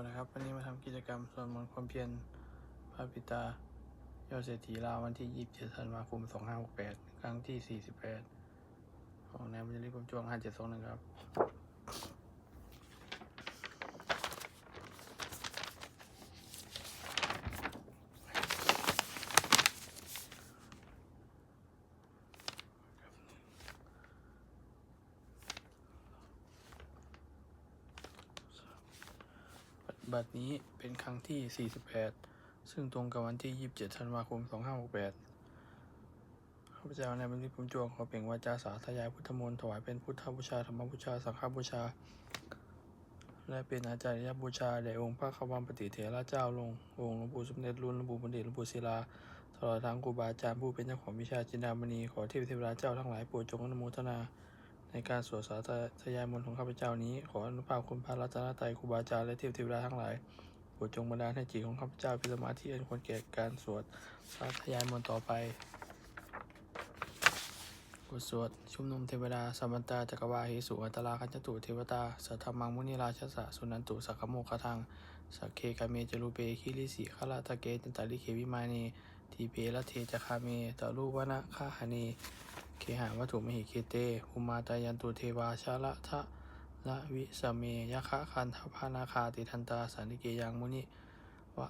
วัสดีครับ วันนี้มาทำกิจกรรมสวดมนต์ความเพียรพระปิตายอดเศรษฐีลาววันที่ 27 ธันวาคม 2568 ครั้งที่ 48 ของนายบุญริกุมจวง 5721 ครับ บัดนี้เป็นครั้งที่ 48 ซึ่งตรงกับวันที่ 27 ธันวาคม 2568 ข้าพเจ้าในบันทึกภูมิจวงขอเปล่งวาจาสาธยายพุทธมนต์ถวายเป็นพุทธบูชาธรรมบูชา สังฆบูชา และเป็นอาจารย์บูชาแด่องค์พระควัมปฏิเถระเจ้าลง องค์หลวงปู่สมเด็จรุ่นหลวงปู่บัณฑิตหลวงปู่ศิลา ตลอดทั้งครูบาอาจารย์ผู้เป็นเจ้าของวิชาจินดามณีขอเทพเทวดาเจ้าทั้งหลายโปรดจงอนุโมทนา ในการสวดสาธยายมนต์ของข้าพเจ้านี้ ขออนุภาพคุณพระรัตนตรัยครูบาอาจารย์และเทพเทวดาทั้งหลายโปรดจงบันดาลให้จิตของข้าพเจ้าเป็นสมาธิอันควรแก่การสวดสาธยายมนต์ต่อไปบทสวดชุมนุมเทวดาสัมปันตาจักรวาหิสุอัตราคันจตุเทวตาสัทธมังมุนิราชสะสุนันตุสักขโมคทังสักเคกาเมจรูเปคิริสิขลาตะเกจันตาลิเควิมานีทีเปละเทจคาเมตะลุวนะคาหานี เคหาวัตถุมหิเคเตหุมาตายันตุเทวาชาละทะละวิสเมยะคะคันทพานาคาติทันตาสันติเกยังมุนิวะ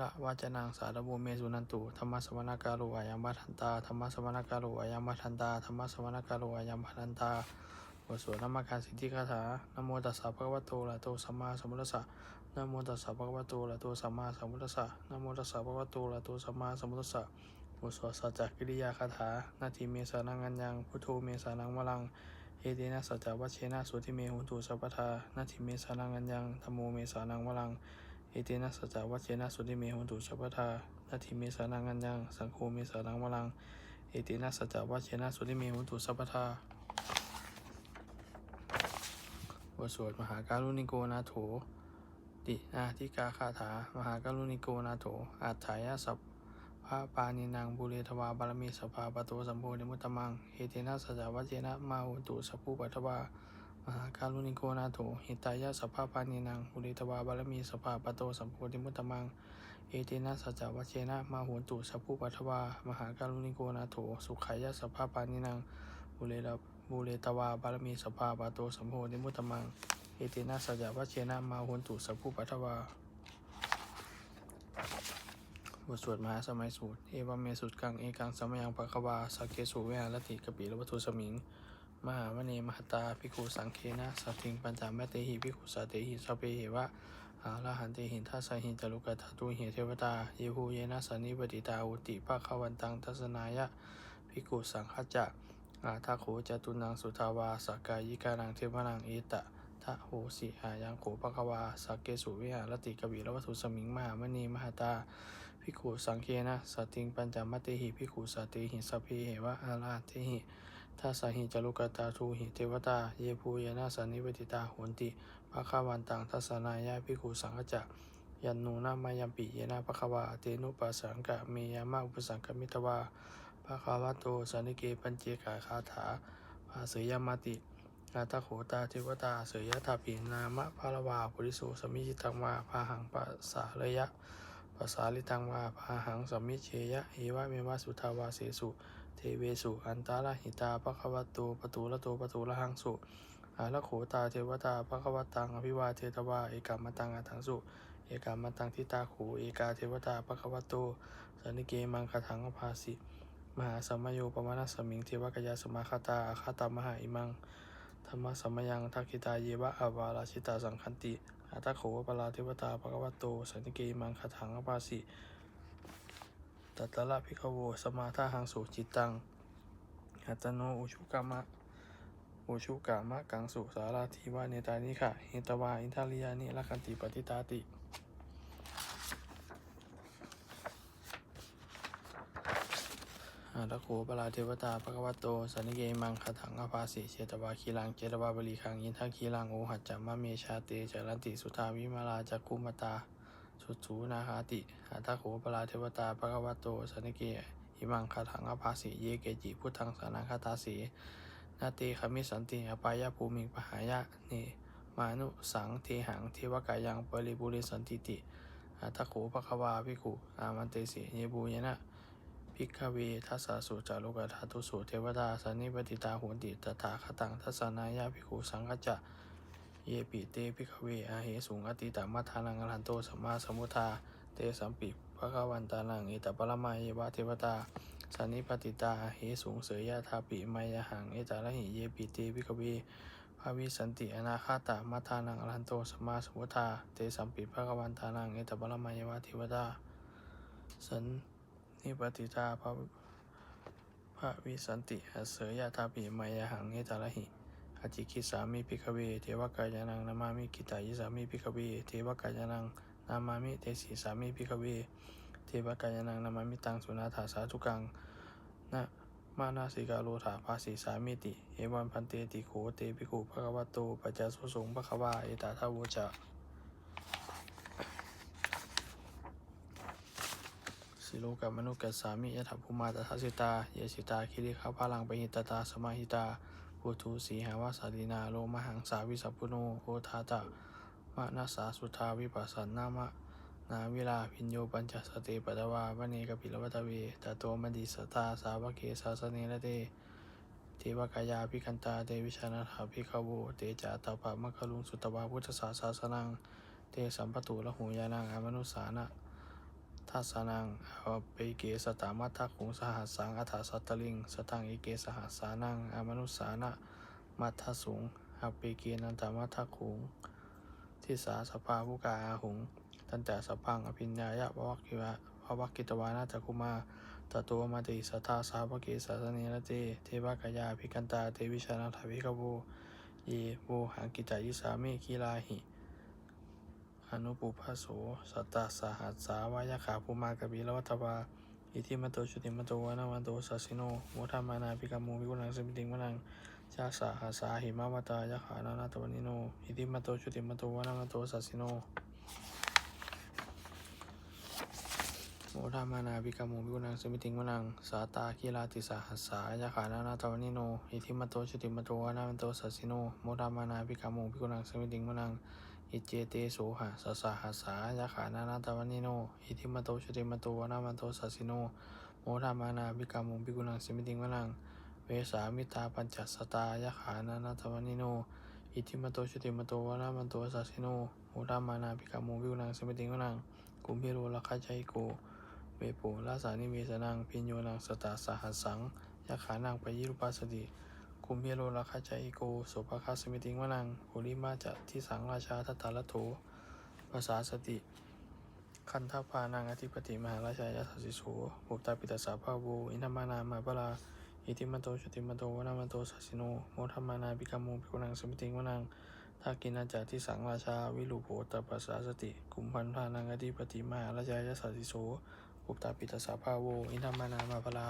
ละวาจนังสารบุเมสุนันตุธรรมสวนาการุอายัมบัทันตาธรรมสวนาการุอายัมบัทันตาธรรมสวนาการุอายัมบัทันตาบทสวดนามการสิทธิคาถานโมตัสสะภะคะวะโตอะระโตสัมมาสัมพุทธัสสะนโมตัสสะภะคะวะโตอะระโตสัมมาสัมพุทธัสสะนโมตัสสะภะคะวะโตอะระหะโตสัมมาสัมพุทธัสสะ บทสวดสัจจกิริยาคาถา นาทีเมสานังอัญญัง พุทโธเมสานังวลัง เอเดนะสัจจวัชเชนะสุติเมหุนตุสัพพทานาทิเมสานังอัญญังธรรมโมเมสานังวลัง เอเดนะสัจจวัชเชนะสุติเมหุนตุสัพพทานาทิเมสานังอัญญัง สังโฆเมสานังวลัง เอเดนะสัจจวัชเชนะสุติเมหุนตุสัพพทาบทสวดมหาการุณิโกนาโถตินาทิกาคาถา มหาการุณิโกนาโถอัฏฐายาสัพะปานินางบุเรทวาบารมีสภาปโตสัมโพธิมุตตมังเฮเทนะสัจจวัจเจนะมาหุตุสัพพุปัทวามหาการุณิโกนาโถหิตายะสัพพปานินางบุเรทวาบารมีสภาปโตสัมโพธิมุตตมังเอเทนะสัจจวัจเจนะมาหุตุสัพพุปัทวามหาการุณิโกนาโถสุขายะสัพพปานินางบุเรบุเรตวาบารมีสภาปโตสัมโพธิมุตตมังเอเทนะสัจจวัจเจนะมาหุตุสัพพุปัทวา ทสวดมหาสมัยสูตร เอวเมสุตกัง เอกังสมยังปะควาสักเกสุเวหารติกปิลวัตถุสมิง มหาวเนมหตาภิกขุสังเคนะสัตถิงปัญจามเตหิภิกขุสาเตหิสัพเพเหวะอาลาหันเตหินทัสหินจารุกตตุหิเทวตาเยหูเยนะสันนิปติตาอุติภาควันตังทัศนายะภิกขุสังฆจักอาทาโขจตุนังสุทาวาสักายิกานังเทวนังเอตะทะโหสิอายังโขภควาสักเกสุวิหารติกบิลวัตถุสมิงมหามณีมหตา ภิกขุสังเคนะสติงปัญจมัติหิภิกขุสติหิสัพเพเหวะอาลาเตหิทัสสหิจารุกตาทูหิเทวตา เยภูเยนะสันนิปติตาโหนติภาคาวันตังทัสสนายะภิกขุสังฆจักยันนูนามายัมปิเยนะภควาเตนุปัสสังกะเมยามะอุปสังกมิตวาภควาโตสันิเกปัญเจกาคาถาภาเสยมาตินาตโขตาเทวตาเสยยะตาปินามะพาลวาปุริสุสมิจิตังวาพาหังปัสสาเลยะ ภาษาลิตังวาพาหังสัมมิเชยะเอวะเมวะสุทาวาเสสุเทเวสุอันตาลหิตาปะควะโตปะตูละโตปะตูละหังสุอาละโขตาเทวตาปะควะตังอภิวาเทตวาเอกามตังอัตังสุเอกามตังทิตาขูเอกาเทวตาปะควะโตสันนิเกมังคถังอภาสิมหาสัมมโยปมาณสมิงเทวกยาสมาคตาอาคาตามหาอิมังธรรมสัมมยังทักขิตาเยวะอาวาราชิตาสังคันติ อาตโขวปลาเทวตาปะกวโต สันติเกมังคถังอปาสิตัตละพิกโว สมาธาหังสุจิตตัง อัตโนอุชุกามะอุชุกามะกังสุสาราธิวาเนตานิค่ะเฮตวา อินทาริยานิลักันติปฏิตาติ อา ตะโขปลาเทวตาภควโตสันนิเกมังคถังอภาสิเชตวาคีลังเจตวาบริคังยินทัคีลังโอหัจจามะเมชาเตจารันติสุทาวิมาลาจักคุมตาสุสูนาหาติอาตาโขปลาเทวตาภควโตสันนิเกอิมังคถังอภาสิเยเกจิพุทธังสานังคาตาสีนาเตขมิสันติอปายาภูมิงปหายะเนมานุสังเทหังเทวกายังปริบุริสันติติอัตถโขภควาภิกขุอามันเตสิเยบูยนะ ภิกขเวทัสสะสุจารุกธาตุสุเทวดาสันนิปติตาโหนติตถาคตังทัสนายาภิกขุสังฆจจะเยปิเตภิกขเวอาเหสุงอติตามัทานังอรหันโตสัมมาสัมพุทธาเตสัมปิภะคะวันตานังเอตปรมาเยวะเทวตาสันนิปติตาอาเหสุงเสยยะทาปิมายหังเอตาระหิเยปิเตภิกขเวภาวิสันติอนาคาตามัทานังอรหันโตสัมมาสัมพุทธาเตสัมปิภะคะวันตานังเอตปรมาเยวะเทวตาสัน นิปติตาภาภาวิสันติอเสยยะทาปิมายหังเอตาระหิอจิคิสามิพิกเว เทวกายานังนามามิกิตายิสามิพิกเว เทวกายานังนามามิเตสีสามิพิกเว เทวกายานังนามามิตังสุนาถาสาธุกังนะมานาสิกาโลถาภาสีสามิติ เอวันพันเตติโขเตปิกุภะคะวะโตปัจจสุสงภะคะวาเอตาทาวจะ สิโลกามนุกัสสามิยะถาภูมาตถาสิตาเยสิตาคิริขาพาลังปหิตตาสมาหิตาพุทูสีหาวาสาลีนาโลมหังสาวิสัพพุโนโอทาตะมะนาสาสุทาวิปัสสันนามะนาวิลาพิญโยปัญจสติปัตวาวเนกปิลวัตเวตโตมดิสตาสาวเกสาสเนระเตเทวกายาพิคันตาเตวิชานาถาพิขโวเตจาตาปะมะคลุงสุตวาพุทธศาสาสนังเตสัมปตุละหูยานังอมนุสานะ ทัสนังอเปเกสตามัททักขุงสหัสสังอัฏฐสัตตลิง สตังเอเกสหัสสานังอามนุสานะมัทธสุงอาเปเกนันตามัทธคุงทิสาสภาผู้กาอาหุงตันแต่สพังอภิญญายะวักกิวะภวักกิตวานาตคุมาตตัวมาติสัทธาสาวกเกสาสเนระเตเทวกายาภิกันตาเทวิชานาถาภิกขโวเยโวหังกิจายิสามิคีลาหิ อนุปุพพโสสัตตาสหัสสาวายขาภูมากบิลวัตวาอิทิมโตชุติมโตวานาวันโตสัสิโนโมทามานาภิกขโมวิกุณังสมิติงวนังชาสาหาสาหิมาวตายะขานานาตวนิโนอิติมโตชุติมโตวานามาโตสัสิโนโมทามานาบิกามูบิกุนังสมิติงวนังสาตาคิลาติสาหัสสายะขานานาตวนิโนอิติมโตชุติมโตวานามาโตสัสิโนโมทามานาบิกามูบิกุนังสมิติงวนัง อิเจเตโสหะสสาหัสสายะขานานาตวันิโน อิติมโตชติมโตวานามาโตสัสสิโน โมทามานาบิกามูบิกุนังสิมิติงวนัง เวสามิตาปัญจสตายะขานานาตวันิโน อิทิมโตชติมโตวนามันโตสัสสิโน โมทามานาภิกขาโมวิวนังสิมิติงวนัง กุมพิโรลคัจใจโก เวโปลาสานิเวสนังพิญโยนังสตาสหัสสังยะขานังไปยิรุปัสสติ กุมพิโรลคัจใจโกโสภคาสมิติงวนังปุริมาจะทิสังราชาทัตตาลโถภาษาสติ คันทพานังอธิปติมหาราชายาสัสิโสปุตตาปิตาสาภาโวอินทมานามาปลาอิติมันโตชุติมันโตวนามันโตสัสิโนโมทัมมานาปิกามูปิกุนังสมิติงวนังทากินาจาที่สังราชาวิลุโภตปัสสาสติกุมพันธานังอธิปติมหาราชายสัสสิโสปุตตาปิตาสาภาโวอินทมานามาปลา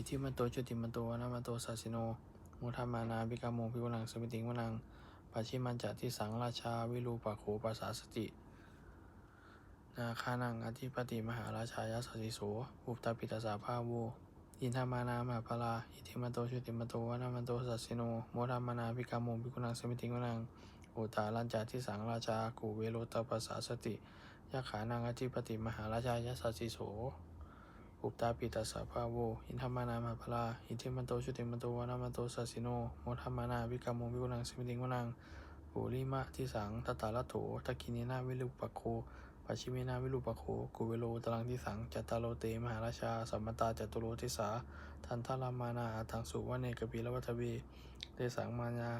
อิติมโตชุติมโตวนามันโตสัสสิโนโมทัมานาปิกามูปิกุนังสมิติงวนังปัจฉิมันจาที่สังราชาวิลุปะโขปัสสาสตินาคานังอธิปติมหาราชายาสสิโสอุปตาปิตาสาภาโวอินทามานามหาพลาอิทิมาโตชุติมาโตวนามันโตสัสสิโนโมทามานาภิกาโมภิกุนังสมิติงวนังอุตาลัญจาทิสังราชากูเวโรตปัสสาสติยะขานังอธิปติมหาราชายาสสิโส อุปตาปิตาสาภาโว อินทามานามาพลา อิทิมาโตชุติมาโตวนามันโตสัสสิโนโมทามานาภิกาโมภิกุนังสมิติงวนังปุริมะทิสังตตาลโถทักกินินาวิลุปะโคปัจฉิมินาวิรูปโคกุเวโลตรังทิสังจัตตาโลเตมหาราชาสัมมตาจตุโรทิสา ทันทารามานาอาทังสุวเนกปีละวัตเวเตสังมายา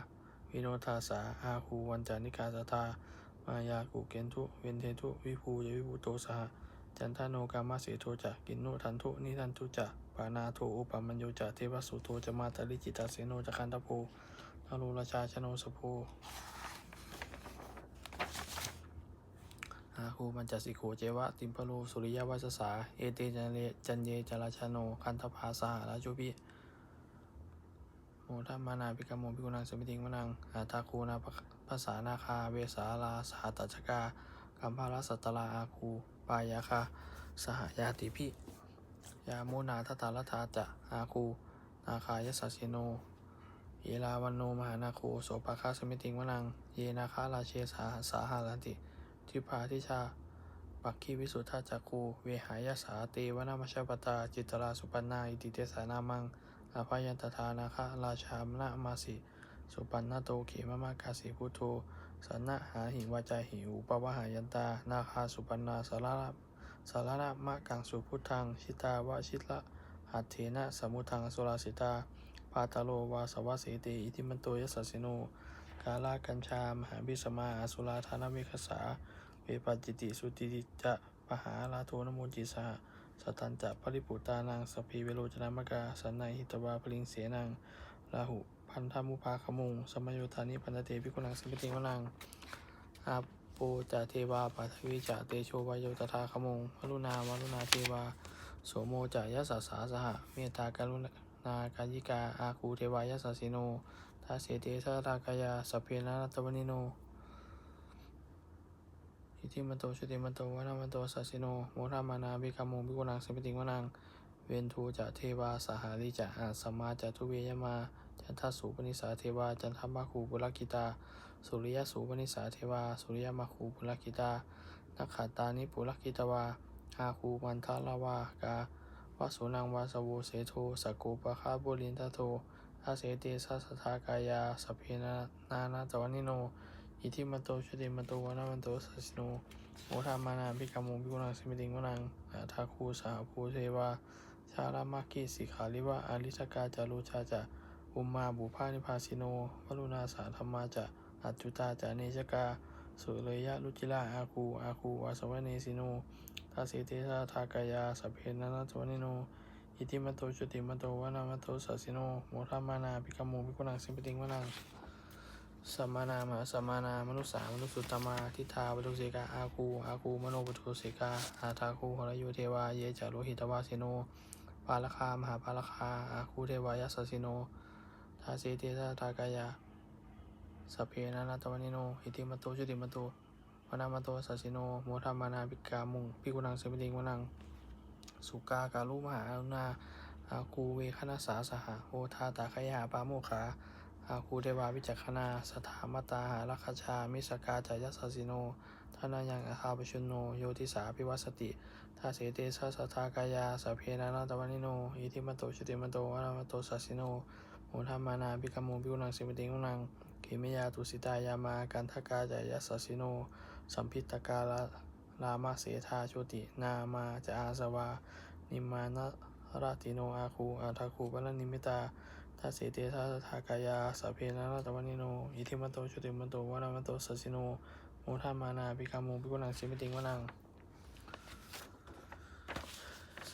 วิโนทาสาอาคูวันจานิกาสทามายากุเกนทุเวนเททุวิภูยวิภูโตสห จันทโนกามาสโทจะกินโนทันทุนิทันทุจะปานาโทอุปมัญโยจะเทวสุโทจะมาตลิจิตาเสโนจะคันตโพนโรราชาชโนสโพอาคูมันจัสิโขเจวะติมพะโลสุริยวัสสา เอเตจันเลจันเยจราชโน คันทภาสหราชุพิโมทัมมานาภิกขโมภิกุนังสมิติงมนังอาตาคูนาภาษานาคา เวสาลาสหตัจกากัมภาลสัตตลาอาคู ปายาคาสหยาติพิยาโมนาทตาลทาจะอาคูนาคายสัสสิโนเยลาวันโนมหานาโคโสภาคาสมิติงวนัง เยนาคาราเชสาสาหารันติ ทิพาทิชาปักขีวิสุทธาจักคูเวหายาสาเตวนามชปตา จิตราสุปันนาอิติเตสานามังอภายันตทานาคาราชามนามาสิ สุปันนาโตเขมมากาสิพุทโธ สันนะหาหิวาจาหิวปวหายันตา นาคาสุปันนาสาราสาระมะกังสุพุทธัง ชิตาวชิตละหัตเถนะสมุทังสุราสิตา ปาตาโลวาสวะเสติอิทิมันโตยสสสิโนกาลากัญชามหาบิสมาอาสุราธานวิคสาเวปัจจิติสุติจะปหาลาโทนโมจิสหสตันจะปริปุตานังสพีเวโรจนามกาสันในหิตวาปลิงเสนังลาหุ พันธมุภาขมุง สมโยธานิพันธเตพิกุลังสมิติวนังอาโปจาเทวาปัทวิจาเตโชวายโยตถาขมุงวรุณาวรุณาเทวาโสโมจายสสสาสหะเมตตาการุณากายิกาอาคูเทวายสสสิโนทาเสเตสะรากายาสเพนะรัตวนิโนอิทิมันโตชุติมันโตวนามันโตสัสิโนโมทามานาบิกามุงบิกุนังสมิติงวนังเวนทูจะเทวาสหาริจะอาสัมมาจะทุเวยมา จันทสุปนิสาเทวา จันทมาคูปุรกิตา สุริยสุปนิสาเทวา สุริยมาคูปุรกิตานักขัตานิปุรกิตวาอาคูมันทาลาวากาวสุนังวาสโวเสโทสกโกปะคาบุลินทโทอาเสเตสัสสทากายาสพเพนานานาตวนิโน อิทิมันโตชุติมันโตวนามันโตสัสสิโนโมทามานาพิกามุพิกุณังสิมิติงวนังอาทาคูสาภูเทวาชารามากิสิขาลิวะอาริสกาจารุชาจะ อุมมาบุพานิพาสิโนวรุณาสาธรรมาจะอัจจุตาจาเนชกา สุเลยะลุจิลาอาคูอาคูวาสวเนสิโนทาสิเตสาทากายาสพเพนันตวนิโน อิติมันโตจุติมันโตวนามันโตสัสสิโนโมทามานาพิกามุพิกุณังสมิติงวนังสัมมานามาสัมมานามนุสสามนุสสุตตมาทิฏฐาปทุเสกาอาคูอาคูมโนปทุเสกาอาทาคูหรโยเทวาเยจารุหิตวาสิโนปาลคามหาปาลคาอาคูเทวายสสสิโน ทาเสเตสะทากายาสพเพนานาตวนิโนอิติมโตชุติมโตวนามาโตสัสสิโนโมทัมมานาปิกามุงพิกุนังเสมิติงวนัง สุกาการุมหาอรุณาอาคูเวคณสาสหะโอทาตาขยาปาโมขาอาคูเทวาวิจักขณาสถามตาหารัคชา มิสกาจายสสสิโนทานายังอาคาปชุนโน โยติสาพิวัสติทาเสเตสะสทากายาสพเพนานาตวานิโนอิทิมโตชุติมโตวนามาโตสัสสิโน โมทัมมานาบิกามูบิกุนังสิมิติงนังเขมยาตุสิตายามากันทกาจายสสสิโน สัมพิตกาลาลามาเสธาโชติ นามาจะอาสวา นิมานะราติโนอาคูอาทาคูปะนิมิตาทาเสเตสะทากายาสเพนะรัตวนิโน อิทิมันโตชุติมันโตวนามันโตสัสสิโนโมทามานาปิกามุปิกุนังสิมิติงวนัง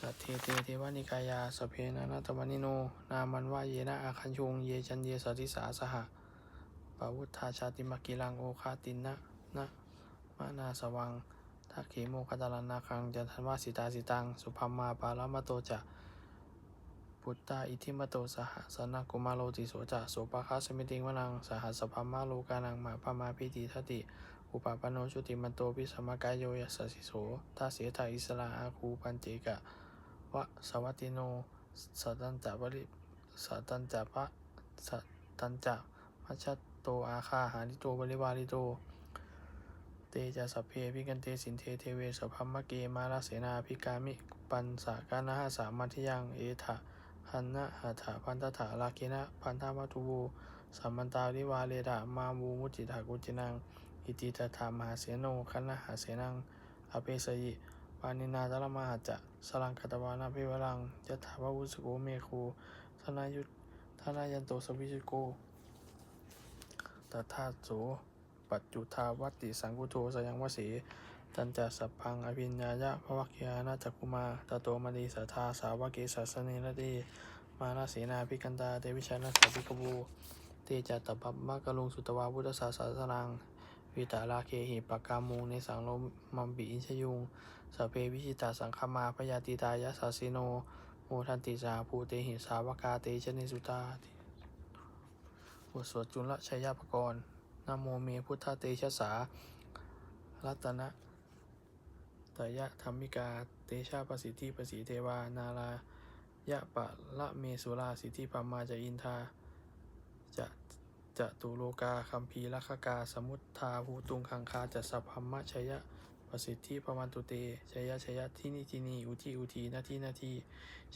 สัทเทเตเทวานิกายาสเพนะรัตวนิโน นามันว่าเยนะอาคันชงเยจันเยสติสาสหะปาวุธาชาติมักกิลังโอคาตินนะนะมานาสวังทักเขโมคตาลานาคังจันทันวาสิตาสิตัง สุพัมมาปาลามโตจะพุทธาอิทิมโตสหสนากุมาโลติโสจะโสปะคาสมิติงวนังสหัสสพมมาโลกานังมาพมาพิติทติ อุปาปโนชุติมันโตปิสมกายโยยัสสสิโสทาเสทาอิสลาอาคูปันเจกะ วะสวัติโนสัตันจะบริสัตันจะพระสัตันจะมัชโตอาคาหาริโตบริวาริโต เตจะสัพเพพิกันเตสินเทเทเวสพัมมะเกมาลเสนาพิกามิปันสากานาหาสามัทิยังเอถะหันนะหัตถะพันตถาลาคินะพันธามัตุโวสัมมันตาลิวาเลดะมาวูมุจิตากุจินัง อิติตถามหาเสโนคันนะหาเสนังอเปสยิานินาตละมหาจะสลังกัตวานาภิวรังยะถาวะวุสโกเมโคธนายุทธนายันโตสวิชุโกตถาโสปัจจุทาวัติสังกุโทสยังวสีตันจัสสัพพังอภิญญายะภวัคยานาจักุมาตโตมณีสัทธาสาวกิสัสสเนรตีมานาสีนาพิกันตาเตวิชานาสาภิกบูเตจัตตปัปมะกะลุงสุตวาพุทธศาสสนัง วิตาลาเคหิปากามุงในสังโลมัมบิอินชยุงสเพวิชิตาสังคมาพยาติตายะสาสิโนโมทันติสาภูเตหิสาวกาเตชนิสุตาบทสวดจุลชัยยาภกรณ์นโมเมพุทธเตชะสา รัตนะตยะธรรมิกา เตชะประสิทธิประสีเทวา นารายะปะละเมสุราสิทธิปัมมาจะอินทา จตุโลกาคัมภีรคกา สมุทธาภูตุงคังคาจัสสพพมะชยะ ประสิทธิพวันตุเตชยะชยะที่นี่ที่นี่อุทิอุทีนาทีนาที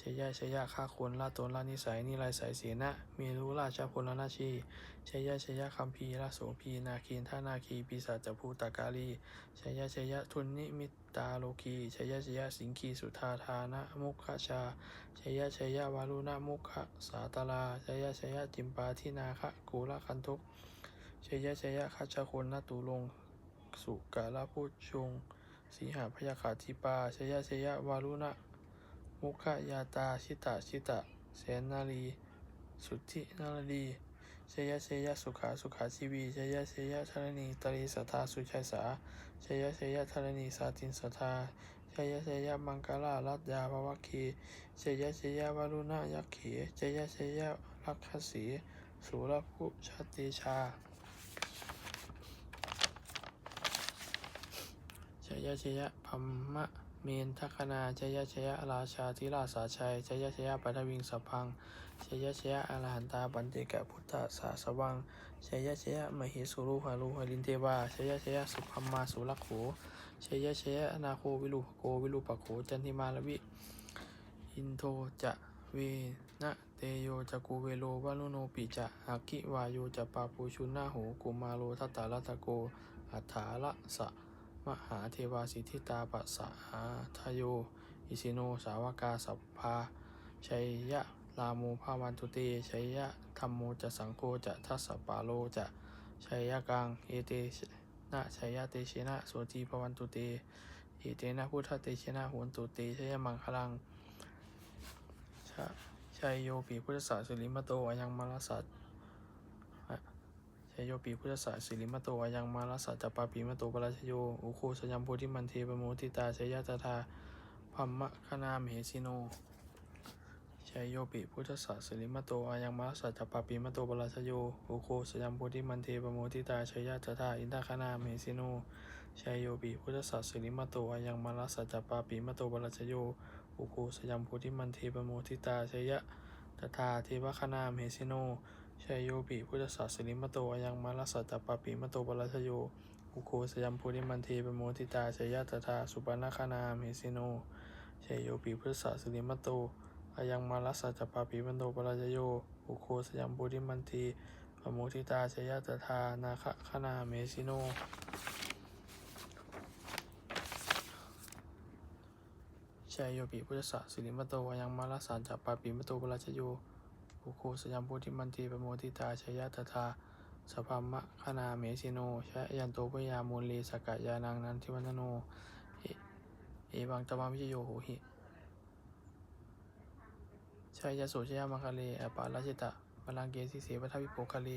ชยะชยะข้าคนละตนละนิสัยนิไรสายเสียนะเมรุราชพลนาชีชยะชยะคัมภีราโสพีนาคีนท่านาคีปีศาจภูตากาลีชยะชยะทุนนิมิตตาโลกีชยะชยะสิงคีสุธาธานะมุขชาชยะชยะวารุณมุขสาตลาชยะชยะจิมปาทินาคะกูลคันทุกชยะชยะคัจคนนตุลง สุกาลพุชง สีหาพยาขาธิปาชยะชยะวารุณะ มุขยาตาชิตะชิตะแสนนาลี สุทธินาลีชยะชยะสุขาสุขาชีวีชยะชยะธรณีตรีสัทธาสุชัยสาชยะชยะธรณีสาตินสัทธาชยะชยะมังกลาลัตยาภวคีชยะชยะวารุณะยักขีชยะชยะลักขสีสุรภุชาติชา ชยชยะพัมมะเมนทัคนาชยชยะราชาธิราสาชัยชยชยะปัทวิงสพังชยชยะอรหันตาปันเจกะพุทธสาสวังชยชยะมหิสุรุหารุหลินเทวาชยชยะสุพัมมาสุลักโขชยชยอนาโควิลุภโกวิลุปโขจันทิมาลวิอินโทจะเวนะเตโยจะกูเวโลวาลุโนปิจะอากิวายโยจะปาปูชุนนาโหกุมาโลทัตตาลัตะโกอัฏฐาละสะ มหาเทวาสิทธิตาปัสสะหาทโย อิสิโนสาวกาสัพพาชัยยะลาโมภาวันตุเตชัยยะธรรมโมจะสังโฆจะทัสสปาโลจะชัยยะกังเอเตนะชัยยะเตเชนะโสตีภวันตุเตเอเตนะพุทธเตเชนะโหนตุเตชัยยะมังคลังชัยโยปีพุทธศาสสิริมโตอยังมารสัต โยปีพุทธศาสสิริมโตอายังมาลสัจจปาปีมโตปราชโยอุคูสยัมโพธิมันเทปโมทิตาชยตถาพัมมะคณามเหสิโนชยโยปีพุทธศาสสิริมโตอายังมาลสัจจปาปีมโตปราชโยอุคูสยัมโพธิมันเทปโมทิตาชยตถาอินทคณามเหสิโนชยโยปีพุทธศาสสิริมโตอายังมาลสัจจปาปีมโตปราชโยอุคูสยัมโพธิมันเทปโมทิตาชยตถาเทวคณามเหสิโน ชัยโยปิพุทธศาสนิมโตอยังมาลสัตตปาปิมโตปรัชโยอุโคสยัมพุริมันเทปโมทิตาชยตถาสุปนาคานาเมสิโนชัยโยปิพุทธศาสนิมโตอยังมาลสัตตปาปิมโตปรัชโยอุโคสยัมพุริมันเทปโมทิตาชยตถานาคคนาเมสิโนชัยโยปิพุทธศาสนิมโตอยังมาลสัตตปาปิมโตปรัชโย ภูคูสยามโพธิมันตีปโมติตาชยตถาสพัมมะคณาเมสิโนชะยันโตปยามูลีสกายานังนันทิวันโนเอวังตมามวิชโยโหหิชายยโสชยามังคะเลอปาราชิตะพลังเกสิเสวัทวิโปคะเล